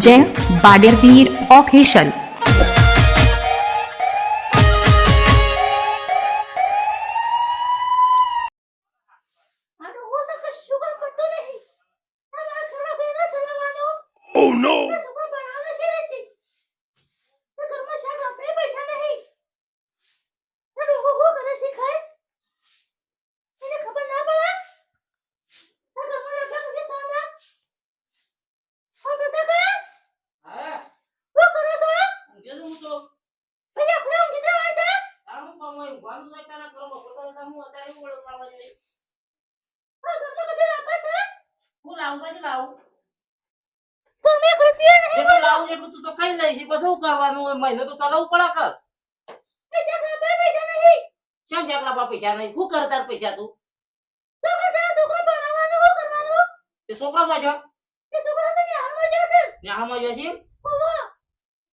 જય બાડેરવીર ઓફિશિયલ આનો હું તો કશું પણ કરતો નહીં આ મારા ઘરના બેના સલાવાનો Oh no! આ છોકરો ભણાવવાનો છે રે છે તો ઘરમાં શાક આપે પૈસા નહીં તો લોકો શું કરે શીખાય એને ખબર ના પડે તો ઘરમાં રખા કરે સાલા ઓ બેટા કે હા શું કરો છો ઊંઘેલો હું તો ભૈયા ખરા ઊંઘી રહ્યા છે આમ કામ હોય ઊંઘવાનું હોય તારા કરો પોતાનું કામ હું અત્યારે હું ઓળખવા જઈ આ ઘરમાં બધે આપે છે હું લાવું? પછી તમે એક રૂપિયો નહીં જેટલું લાવું એટલું તું તો ખાઈ જાય છે બધું કરવાનું હોય મહિનો તો ચલાવવું પડે કર પૈસા આપે પૈસા નહીં. કેમ જેટલા બા પૈસા નહીં? શું કરે તાર પૈસા તું? તો પછી આ છોકરો ભણાવવાનો શું કરવાનું? તે છોકરો છો? એ છોકરો તો ને હાલમાં જશે ન્યાહામાં જો છે ઓહો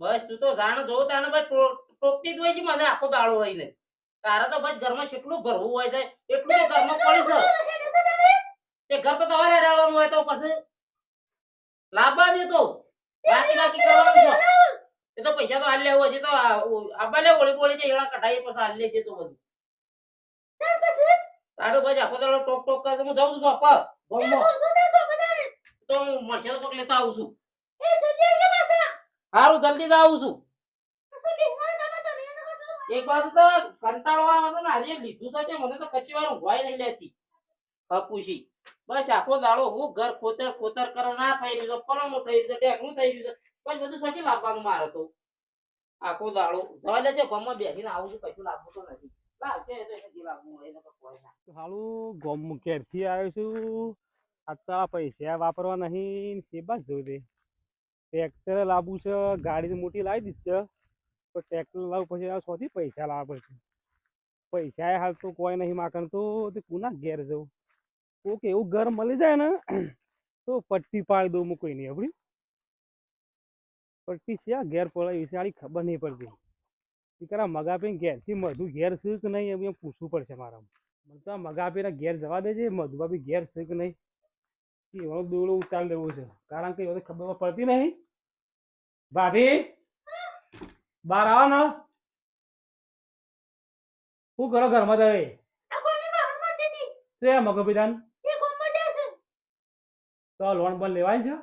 બસ તું તો જાણ જો તાને ટો- ટોકતી હોય છે મને આખો દાડો હોય ને. તારે તો બસ ઘરમાં કેટલું ભરવું હોય છે એટલું તો ઘરમાં પડ્યું છે તે ઘર તો તમારે હેડાવવાનું હોય તો પછી લાવવા દે તો. બાકી બાકી કરવાનું છે. એ તો પૈસા તો હાલ લેવો છે તો આબા લે ઓળી પોળી છે એડા કઢાઈ પછી હાલ લે છે તો બધું. તારો પછી? આપો દાડો ટોક ટોક કરે હું જાઉં છું બાપા ગામમાં. તો હું મળશે તો કોક લેતો આવું છું. સારું જલ્દી જ આવું છું. એક બાજુ તો કંટાળો આવે ને આજે લીધું છે મને તો કચ્છી વાર ઊંઘવાય નહીં લેતી. હપુશી બસ આખો દાડો હું ઘર ખોતર ખોતર કરે, ના થઈ રહ્યું છે પલંગનું થઈ રહ્યું છે ટેકનું થઈ રહ્યું છે બસ બધું સાચી લાવવાનું મારે તો. આખો દાડો. જવા લેજે ગમમાં બેસીને આવું છું, કશું લાગવું તો નથી. તો તો હાલું, ગોમ ગાડી મોટી લાવી દીધી પણ ટ્રેક્ટર લાવવું પછી શોથી પૈસા લાવવા પૈસા હાલ તો કોઈ નહીં માકણ તો કુના ઘેર જવું? કોક એવું ઘર મળી જાય ને તો પટ્ટી પાડી દઉં કોઈ નહીં આપણી પટ્ટી છે આ ઘેર પડે છે આની ખબર નહીં પડતી. દીકરા મગાપીને ઘેરથી મધુ ઘેર છે કે નહીં એમ પૂછવું પડશે મારા મને તો આ મગાપીને ઘેર જવા દેજે મધુભાભી ઘેર છે કે નહીં. એવાનો દોડો ઉતારી લેવો છે. કારણ કે એ બધી ખબર પડતી નહીં. ભાભી બહાર આવો ને. શું કરો ઘરમાં તમે મગો દાન તો લોન બોન લેવાની છે?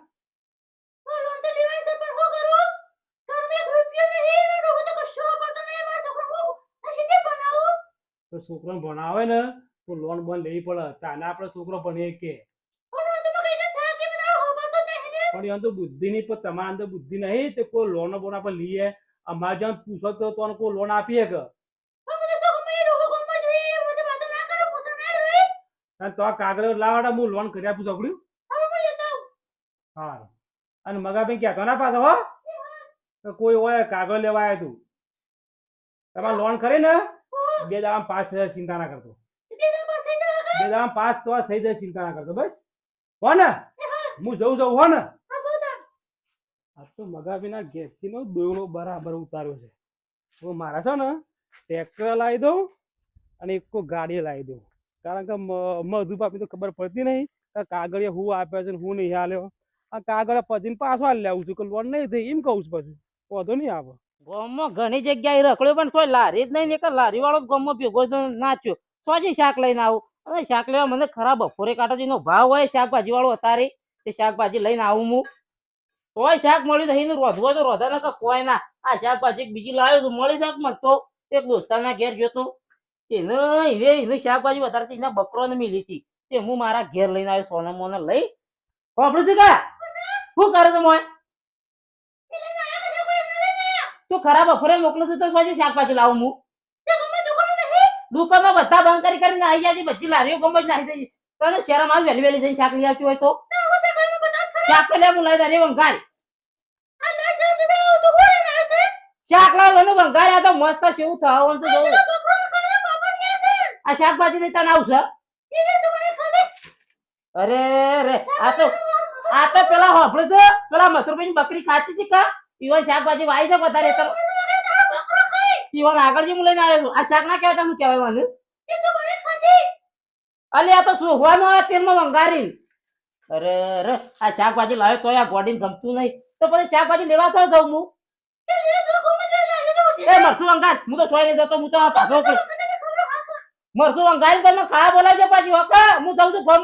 તો છોકરો ભણાવે ને તો લોન બોન લેવી પડે. તાને આપણે છોકરો ભણીએ કે? પણ એમ તો બુદ્ધિ નહીં પણ તમારા અંદર બુદ્ધિ નહીં તે કોઈ લોન બોન આપણે લઈએ. અમારે જેમ પૂછો તો તને કોઈ લોન આપીએ કે? તો કાગળ લાવડા હું લોન કરી આપું છોકડ્યું હા અને મગાભાઈ કહેતો ના પાછો હો? તો કોઈ હોય, કાગળ લેવા આવ્યા તું. તમારે લોન કરી ને? બે દાડા પાસ થયા ચિંતા ના કરતો. બે દાડા પાસ તો થઈ જાય, ચિંતા ના કરતો. બસ. હો ને? હું જઉં જઉં, હો ને? આ તો મગાભીના ગેસથી નો દોયડો બરાબર ઉતાર્યો છે. હું મારા છે ને, ટ્રેક્ટર લાવી દઉં અને એક ગાડી લાવી દઉં. કારણ કે મધુ પાપી તો ખબર પડતી નહીં. કાગળિયા હું આપ્યો છે હું નહીં આલ્યો કાગળ પછીને પાછો હાલ છું, કે લોન નહીં થઈ એમ કહું છું પછી. વાંધો નહીં આવે. ગામમાં ઘણી જગ્યાએ રખડ્યો, પણ કોઈ લારી જ નહીં લારી વાળો ગામમાં ભેગો નાચ્યો. સોજી શાક લઈને આવું. અને શાક લેવા મને ખરાબ બપોરે કાંટાજીનો ભાવ હોય શાકભાજી વાળો અતારે, તે શાકભાજી લઈને આવું હું. કોઈ શાક મળ્યું નહીં રોધવો તો રોધા, ના કોઈ ના. આ શાકભાજી બીજી લાવ્યો તો મળી શાક મળતો એક દોસ્તાના ઘેર જોતો એને એને એને શાકભાજી વધારે એના બકરોને મિલી હતી. તે હું મારા ઘેર લઈને આવ્યો સોના મોને લઈ. વાપરું છે કા? શું કરે તો મોય? તું ખરાબ અફરે મોકલું છું તો પછી શાકભાજી લાવું હું. દુકાનમાં બધા બંધ કરી કરીને આવી જાય બધી લારીઓ ગમે જ નાખી દે. છે તને શહેરમાં વહેલી વહેલી જઈને શાક લઈ આવતી હોય તો? શાક તો લે હું લઈ જાય વંગારી શાક લાવ, લઈને વંગારી આ તો મસ્ત છે થવા તો જોવું આ શાકભાજી તને આવશે અરે રે આ તો આ તો પેલા હોફળે તો. પેલા મથુરભાઈ બકરી ખાતી છે કા? ઈવન શાકભાજી વાય છે વધારે તો. ઈવન આગળ જે હું લઈને આવ્યો છું. આ શાક ના કહેવાય તો હું કહેવાય મને? અલે આ તો સુહવાનો આ તેલમાં વંગારી. અરે અરે આ શાકભાજી લાવ્યો તોય આ ગોડીને ગમતું નહીં. તો પછી શાકભાજી લેવા તો જાઉં હું? એ મરસું વંગાર. હું તો સોય નહીં જતો હું તો પાછો. મરસું વંગારી તમે ખા બોલાવજો પાછી હોકા હું જાઉં છું ફોર્મ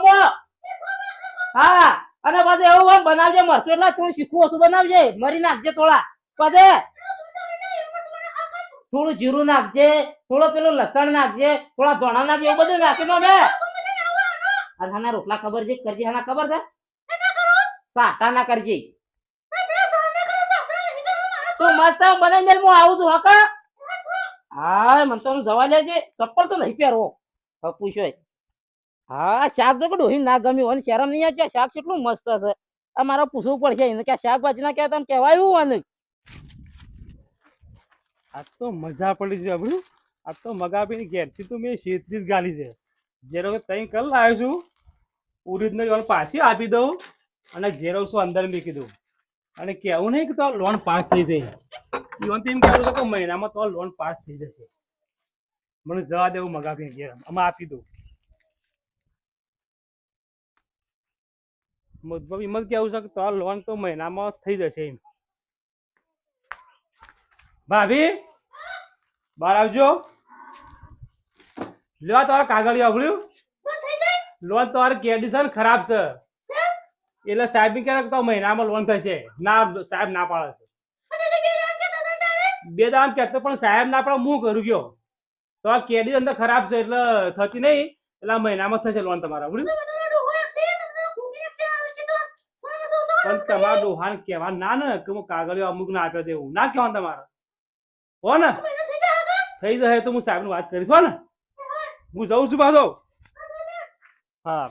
હા. અને પાછું એવું હોય બનાવજે મરચું એટલે થોડું શીખવું ઓછું બનાવજે. મરી નાખજે થોડા. પછી થોડું જીરું નાખજે, થોડું પેલું લસણ નાખજે, થોડા ધોણા નાખજે, એવું બધું નાખી દો આના રોટલા ખબર છે? કરજે હાના ખબર છે? સાટા ના કરજે. તું મસ્ત બનાવી મેલ હું આવું છું હકા હા મને તો જવા લેજે ચપ્પલ તો નહીં પહેરવો હવે પૂછો હા, શાક તો ડોહી ના ગમ્યું અને શરમ નહીં ક્યાં શાક કેટલું મસ્ત છે આ મારે પૂછવું પડશે, એને કે શાકભાજી ના કહેવાય તમે કહેવાયું અને આ તો મજા પડી છે આપણું આ તો મગાપીની ઘેરથી તો મેં શેતરી જ ગાલી છે. જેરો તઈ કલ લાવ્યો છું. ઓરિજિનલ લોન પાછી આપી દઉં અને ઝેરોક્સો અંદર મૂકી દઉં. અને કહેવું નહીં કે તો લોન પાસ થઈ જાય તો એમ કહેવું કે મહિનામાં તો લોન પાસ થઈ જશે. મને જવા દેવું મગાપીને ઘેર. આમાં આપી દઉં. મતલબ એમ જ કહેવું છે કે તો લોન તો મહિનામાં થઈ જશે એમ. ભાભી બહાર આવજો. લેવા તમારે કાગળ આવડ્યું લોન તમારે કેડિશન ખરાબ છે. એટલે સાહેબ કહે તો મહિનામાં લોન થશે. ના સાહેબ ના પાડે છે. બે દામ કહેતો પણ સાહેબ ના પાડે હું કરું ગયો તો આ કેડી અંદર ખરાબ છે એટલે થતી નહીં. એટલે મહિનામાં થશે લોન તમારે આવડ્યું પણ તમારા ડોહાન કહેવા ના ને કે હું કાગળિયો અમુક ના આપ્યો દેવું ના કહેવાનું તમારે. હો ને? થઈ જશે તો હું સાહેબ વાત કરીશ. હો ને? હું જઉં છું પાછો. હા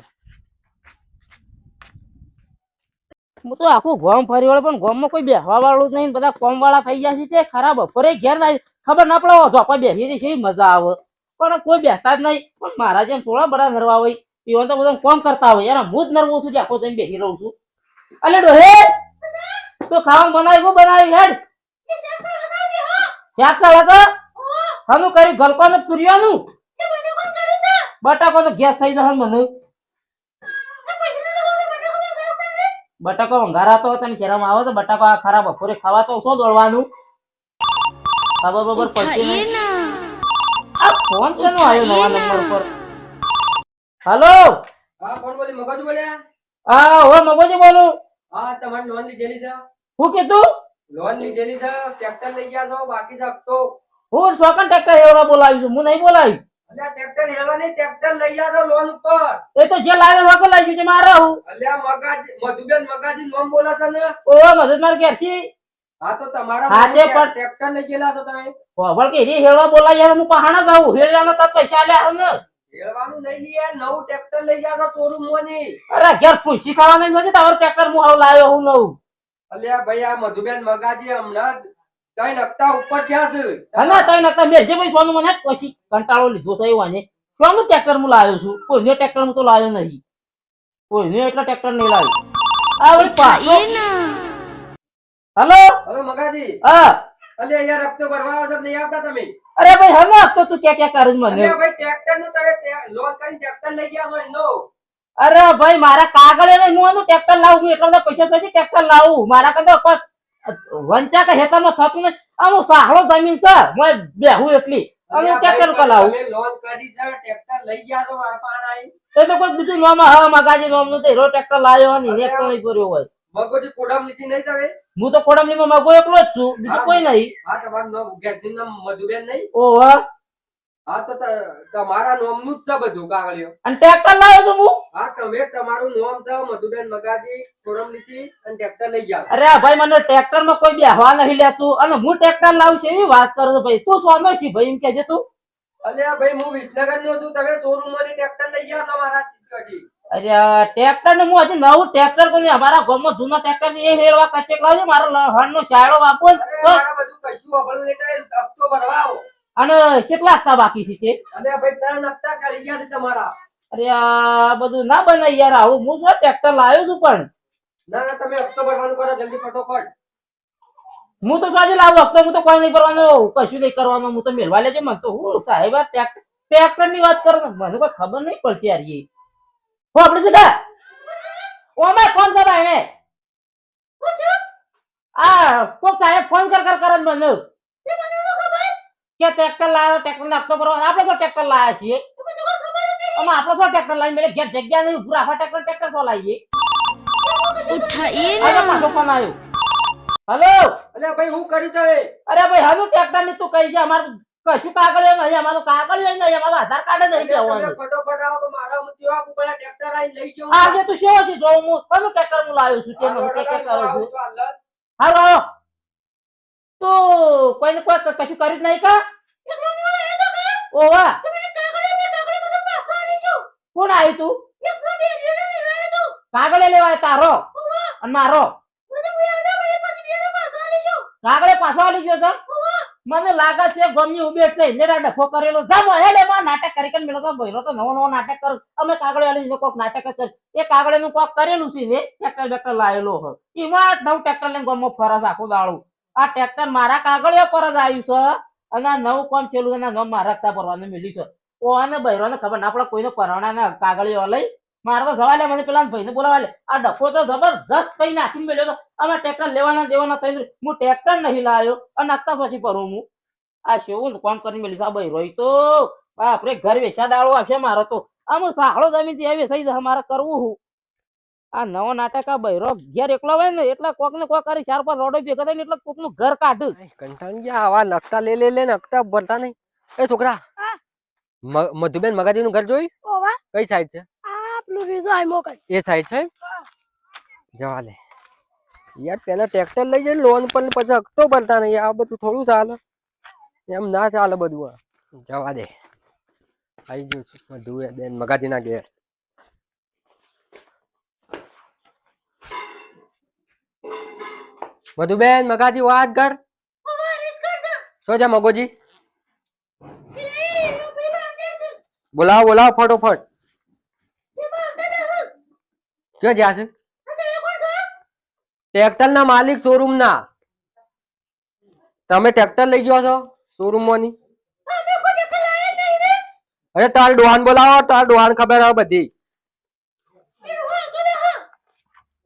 હું તો આખું ગોમ ફરી વળે પણ ગોમમાં કોઈ બેહવા વાળું જ નહીં. બધા કોમ વાળા થઈ ગયા છે તે ખરાબ. બપોરે ઘેર ના ખબર ના પડે ધોપા બેસી છે એવી મજા આવે. પણ કોઈ બેસતા જ નહીં. પણ મારા જેમ થોડા બધા નરવા હોય એવા તો બધા કોમ કરતા હોય. એના હું જ નરવું છું કે આખો જઈને બેસી રહું છું. અલે ડોહે તો ખાવાનું બનાવ્યું બનાવ્યું હેડ? શાક સાળા તો હનું કર્યું ગલકોનું તુરિયાનું? બટાકો તો ગેસ થઈ જશે મને. બટાકો વંગારા તો તને શરમ આવે તો બટાકો આ ખરા બપોરે ખાવા તો શું દોડવાનું? ખબર બબર પડતી આ ફોન કેનો આવ્યો નવા નંબર પર? હલો? હા કોણ બોલી મગજ બોલ્યા? હા હો મગજ બોલું. હા તમારી લોન લીધેલી છે? હું કીધું? લોન લીધેલી છે ટ્રેક્ટર લઈ ગયા છો બાકી છે હપ્તો? હું સોકન ટ્રેક્ટર એવડા બોલાવ્યું છું હું નહીં બોલાવી. અલ્યા ટ્રેક્ટર હેવા નહીં ટ્રેક્ટર લઈ ગયા છો લોન ઉપર. એ તો જે લાવ્યો વખત લાવ્યું છે મારે હું અલ્યા મગાજી મધુબેન મગાજી લોન બોલે છે ને? ઓ મદદ માર ઘેર છે. હા તો તમારા હા, તે ટ્રેક્ટર લઈ ગયેલા છો તમે. ખબર રે હેળવા બોલાય હું પહાણા જાઉં હેળવાના તાર પૈસા લે ને. નહીં યાર નવું ટ્રેક્ટર લઈ ગયા હતા શોરૂમ મોની. અરે ઘેર પૂછી ખાવા નહીં મળે તારો ટ્રેક્ટર હું હાવ લાવ્યો હું નવું? અલ્યા ભાઈ આ મધુબેન મગાજી હમણાં ત્રણ હપ્તા ઉપર થયા છે હા તઈ નતા મેં જે ભાઈ સોનું મને પછી કંટાળો લીધો છે એવું ને કોનું ટ્રેક્ટર હું લાયો છું કોઈને ટ્રેક્ટર હું તો લાવ્યો નહીં. કોઈને એટલા ટ્રેક્ટર નહીં લાવ્યો આ વળી પાછો હલો? હલો મગાજી. હા. અલ્યા યાર હપ્તો ભરવા આવો નહીં આવતા તમે? અરે ભાઈ હમે આપતો તું ક્યાં ક્યાં કરજ મને? અરે ભાઈ ટ્રેક્ટરનું તમે લોન કરીને ટ્રેક્ટર લઈ ગયા છો એનો અરે ભાઈ મારા કાગળ એને હું એનું ટ્રેક્ટર લાવું છું. એટલા પૈસા પછી ટ્રેક્ટર લાવું. મારા કરતા વંચા કે નો થતું નહીં. આનું સાહળો જમીન છે. હું બેહું એટલી અને ટ્રેક્ટર ઉપર લાવું. તમે લોન કરી છે ટ્રેક્ટર લઈ ગયા તો મારા પાણ આવી એ તો કોઈ બીજું નામ હા મગાજી નામનું હીરો ટ્રેક્ટર લાવ્યો એક તો નહીં કર્યો હોય. મગોજી કોડમ લીધી નહીં તમે હું તો કોડમલીમાં માગો એકલો જ છું બીજું કોઈ નહીં. હા તમારું નામ ગેસનું નામ મધુબેન નહીં? ઓહ હા. તો તમારા નામનું જ છે બધું કાગળિયો. અને ટ્રેક્ટર લાવ્યો છું હું? હા તમે તમારું નામ છે મધુબેન મગાજી કોડમ લીધી અને ટ્રેક્ટર લઈ ગયા અરે ભાઈ મને ટ્રેક્ટરમાં કોઈ બેહવા નહીં લેતું અને હું ટ્રેક્ટર લાવું છું એવી વાત કરું છું ભાઈ. તું સોનો છી ભાઈ એમ કેજે તું? અલ્યા ભાઈ હું વિસનગર નો છું તમે શોરૂમમાંથી ટ્રેક્ટર લઈ ગયા તમારા. અરે ટ્રેક્ટર ને હું હજી નવું ટ્રેક્ટર કોઈ અમારા ગામમાં જૂનો ટ્રેક્ટર છે એ હેરવા કચેક લાવજો મારો હણ નો. શાયડો વાપરો બધું કશું હપ્તો અને કેટલા હપ્તા બાકી છે અને ભાઈ ત્રણ હપ્તા ચડી ગયા છે તમારા. અરે આ બધું ના બને યાર આવું હું શું ટ્રેક્ટર લાવ્યો છું પણ. ના ના તમે હપ્તો ભરવાનું કરો જલ્દી ફટોફટ. હું તો સાજે લાવું હપ્તો હું તો કોઈ નહીં કરવાનો કશું નહીં કરવાનો હું તો મેળવા લેજે મને તો હું સાહેબ ટ્રેક્ટર ટ્રેક્ટરની વાત કરો મને કોઈ ખબર નહીં પડતી યાર એ હો આપણે જગા ઓમે ફોન કર એને? પૂછો. આ કોક સાહેબ ફોન કર કર કરે મને. તે મને નો ખબર. કે ટ્રેક્ટર લાવ્યો ટ્રેક્ટર ને હપ્તો આપણે તો ટ્રેક્ટર લાયા છીએ. તમે તો કોઈ ખબર નથી અમે આપણે તો ટ્રેક્ટર લાવીને મેલે ઘેર જગ્યા નહીં ઉભું રાખવા. ટ્રેક્ટર ટ્રેક્ટર તો લાવીએ. હવે પાછો ફોન આવ્યો. હલો. અલ્યા ભાઈ હું કરી તમે અરે ભાઈ હવે ટ્રેક્ટરની તું કહી છે અમારું કશું કાગળ નહીં અમારો કાગળ નહીં અમારો આધાર કાર્ડ નહીં લેવાનું. ફટોફટ આવો મારા મુદ્દે આપું પેલા ટ્રેક્ટર આવીને લઈ જાઉં. આજે તું શું છે જો હું કોનું ટ્રેક્ટર હું લાવ્યો છું? તે મને કે કરું છું. હાલો તો કોઈને કોઈ કશું કર્યું નહીં કા? ઓવા. તમે કાગળે બે કાગળે બધું પાછા આલી જો કોણ આવ્યું તું? કાગળે લેવાય તારો. અને મારો. મને કોઈ આડા પડે પછી બે પાછા આલી જો કાગળે પાછો આવી ગયો છે મને લાગે છે ગમ્યું ઊભી એટલે નેડા ડખો કરેલો. જામો હેડે માં નાટક કરી કરીને મેલો તો ભઈરો તો નવો નવો નાટક કર. અમે કાગળે આલી ને કોક નાટક કર. એ કાગળે નું કોક કરેલું છે ને, ટ્રેક્ટર બેક્ટર લાયેલો હ. એમાં નવ ટ્રેક્ટર લઈને ગમો ફરજ આખું દાળું આ ટ્રેક્ટર મારા કાગળિયા પર જ આવ્યું છે. અને નવું કોમ અને આ નવ મારા હપ્તા ભરવાનું મળ્યું છે. ઓને બૈરોને ખબર ના પડે કોઈને પરવાના કાગળિયો લઈ મારે તો જવા લે મને પેલા ભાઈને બોલાવા લે આ ડફો તો જબરજસ્ત થઈ નાખીને મેલ્યો તો અમે ટ્રેક્ટર લેવાના દેવાના થઈ હું ટ્રેક્ટર નહીં લાવ્યો અને નાખતા પછી ભરું હું. આ શું કોણ કરીને મેલ્યું આ ભાઈ રોઈ તો. બાપરે ઘર વેચા દાળો આવશે મારો તો. આમ સાહળો જમીનથી આવી થઈ જશે મારે કરવું હું. આ નવો નાટક આ બૈરો ઘેર એકલો હોય ને એટલે કોક ને કોક કરી ચાર પાંચ રોડો ભેગા થઈને એટલે કોકનું ઘર કાઢ. કંટાળી ગયા આવા નકતા લે લે લે નકતા ભરતા નહીં. એ છોકરા મધુબેન મગાજી નું ઘર જોયું? કઈ સાઈડ છે? એ થાય છે જવા લે યાર, પેલા ટ્રેક્ટર લઈ જાય લોન પણ પછી હકતો ભરતા નહીં. આ બધું થોડું ચાલે. એમ ના ચાલે બધું જવા દે. આવી ગયું છું મધુ બેન મગાજી ના ઘેર મધુબેન મગાજી, વાત કર. શું છે, મગોજી? બોલાવો બોલાવો ફટોફટ. શું જ્યાં છે. અને એ કોણ છે ટ્રેક્ટર ના માલિક શોરૂમ ના તમે ટ્રેક્ટર લઈ ગયો છો શોરૂમ માંની અમે કોઈ દેખ લાયા નહીં ને અરે તાર ડોહાન બોલાવો તાર ડોહાન ખબર આવે બધી.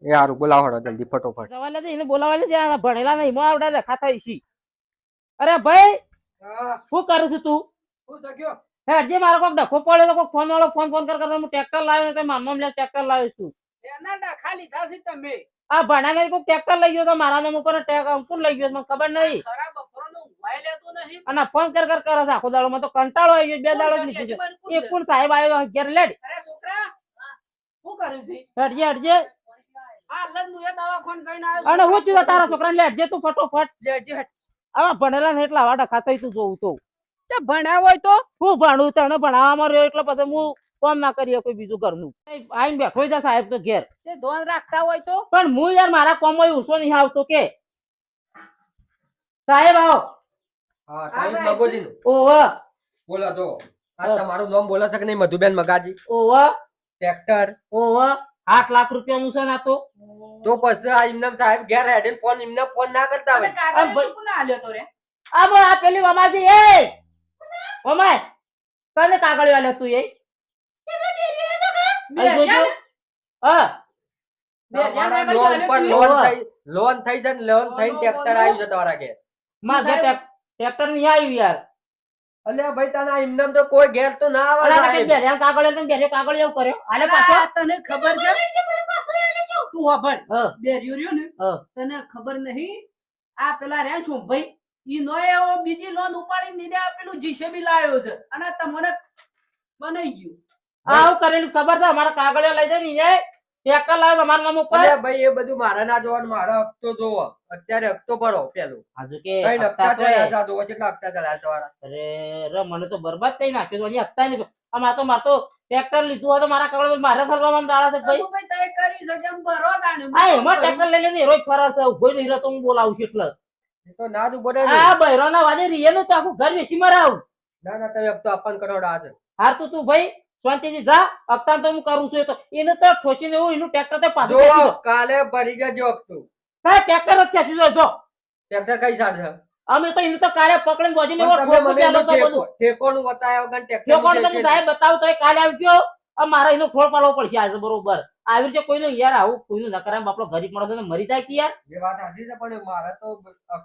યાર બોલાવો જલ્દી ફટોફટ. એને બોલાવા લે ભણેલા નહીં મો આવડા લખા થઈ છી. અરે ભાઈ શું કરું છું તું? હે જે મારો કોક ડખો પડ્યો તો કોક ફોન વાળો ફોન ફોન કર કરતા હું ટ્રેક્ટર લાવ્યો તો મામા લે ટ્રેક્ટર લાવ્યો છું. ખાલી દાસી તમે. આ ભણાને કોક ટ્રેક્ટર લઈ ગયો તો મારા નામ ઉપર અંકુર લઈ ગયો મને ખબર નહીં. ખરા બપોરનો ઊંઘવાય લેતો નહીં. અને ફોન કર કર કરે આખો દાડો માં તો કંટાળો આવી ગયો બે દાડો જ નીકળી ગયો. એક કોણ સાહેબ આવ્યો ઘેર લેડ. અરે છોકરા શું કર્યું છે? હટજે હટજે આ લગ હું એ જઈને આવ્યો અને હું ચૂતા તારા છોકરાને લેટજે તું ફટોફટ. જે જે આવા ભણેલા ને એટલા વાડા ખાતા તું જોઉં તો. ભણ્યા હોય તો. હું ભણું તને ભણાવવામાં રહ્યો એટલે પછી હું કોમ ના કરીએ કોઈ બીજું ઘરનું. આઈને બેઠો જા સાહેબ તો ઘેર. તે ધોન રાખતા હોય તો? પણ હું યાર મારા કોમમાં ઊંચો નહીં આવતો કે. સાહેબ આવો. હા તારી મગોજી ઓવ બોલો જો. આ તમારું નામ બોલા છે કે નહીં મધુબેન મગાજી? ઓહો. ટ્રેક્ટર. ઓહો. આઠ લાખ રૂપિયાનું છે ના તો. તો પછી આ ઇમનામ સાહેબ ઘેર હેડે ફોન ઇમને ફોન ના કરતા હોય. આલ્યો તો રે? આ પેલી વમાજી એ! ઓમાય તને કાગળ વાલે તું એ બે આ જોજો. હજાર ને? હા બે હજાર તમારા કાગળ લોન લોન થઈ ટ્રેક્ટર. ટ્રેક્ટર નહીં આવ્યું યાર ભાઈ તને ઇમનામ તો કોઈ ઘેર તો ના આવે અને આ સાહેબ. કઈ બેર્યા કાગળ એટલે કાગળ એવું કર્યો આલે પાછો તને ખબર છે તું વાપર બે રહ્યો રહ્યો ને હા. તને ખબર નહીં આ પેલા રે છું ભાઈ ઈ નો એવો બીજી લોન ઉપાડી નીને આપેલું પેલું જીસીબી લાવ્યો છે અને તમને બનાઈ ગયું આવું કરેલું ખબર છે અમારા કાગળિયા લઈ જાય ને એ ટ્રેક્ટર તમારા નામ ઉપર. ભાઈ એ બધું મારા ના જોવાનું મારો હપ્તો જોવો. અત્યારે હપ્તો ભરો પેલું. હજુ કે કઈ હપ્તા ચાલ્યા તો જોવો કેટલા હપ્તા ચાલ્યા તમારા. અરે રે મને તો બરબાદ થઈ નાખ્યો તો અહીં હપ્તા નહીં અમાર તો માર તો ટ્રેક્ટર લીધું હોય તો મારા કાગળ મારે સરવામાં દાડા છે ભાઈ? ભાઈ તય કરી જો જેમ ભરો તાણે હા એમાં ટ્રેક્ટર લઈ લઈને રોજ ફરા છે ઊભો નહીં રહેતો હું બોલાવું છું એટલે. તો ના જ ઊભો રહે ને. આ વાજે વાદે રીએનું તો આખું ઘર વેસી મરાવ. ના ના તમે હપ્તો આપવાનું કરોડ આજે હાર તું તું ભાઈ. શાંતિથી જા અત્યારે તો હું કરું છું એ તો. એને તો ઠોચીને એવું એનું ટ્રેક્ટર તો પાછું જો કાલે ભરી જજો હપ્તો. કાય ટ્રેક્ટર જ છે જો. ટ્રેક્ટર કઈ સાડ છે? અમે તો એને તો કાલે પકડીને બોજીને તમે ઠોકો મને તો બધું. ઠેકોનું બતાવ્યા વગર ટ્રેક્ટર જો તમે સાહેબ બતાવ તો કાલે આવજો આ મારે એનો ફોડ પાડવો પડશે આજે બરોબર. આવી રીતે કોઈનું યાર આવું કોઈનું ન કરાય આપણો ગરીબ માણસ મરી જાય કે યાર? એ વાત સાચી છે પણ મારે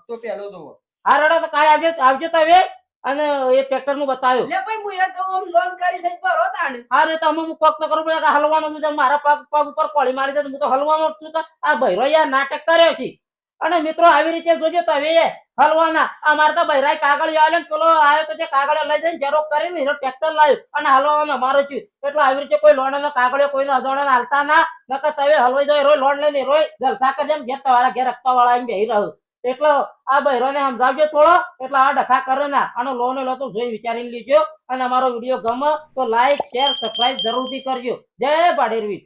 તો પહેલો જોવો. હા રડો તો કાલે આવજો આવજો તમે અને એ ટ્રેક્ટરનું બતાવ્યો. લે ભાઈ હું એ તો આમ લોન કરી થઈ ભરો તાણ. હા રે હું કોક તો કરું કે હલવાનો હું મારા પગ પગ ઉપર કોળી મારી દે તો હું તો હલવાનો છું તો આ ભૈરો યાર નાટક કર્યો છે. અને મિત્રો આવી રીતે જોજો તમે એ હલવાના. આ મારે તો બૈરાય કાગળ આવ્યો ને પેલો આવ્યો તો તે કાગળ લઈ જઈને જરોક કરીને એનો ટ્રેક્ટર લાવ્યો અને હલવાનો મારો છું. એટલે આવી રીતે કોઈ લોન કોઈ કોઈને અજાણા હાલતા ના. નકર તમે હલવાઈ જાય રોય લોન લઈને રોય જલસા કરી જેમ ઘેર તમારા ઘેર રખતા વાળા એમ બેહી રહ્યો એટલે આ બહેરોને સમજાવજો થોડો. એટલે આ ડખા કરો ના, આનો લો ને લો તો જોઈ વિચારીને લીજો. અને અમારો વીડિયો ગમે તો લાઈક શેર સબસ્ક્રાઇબ જરૂરથી કરજો. જય પાડેરવી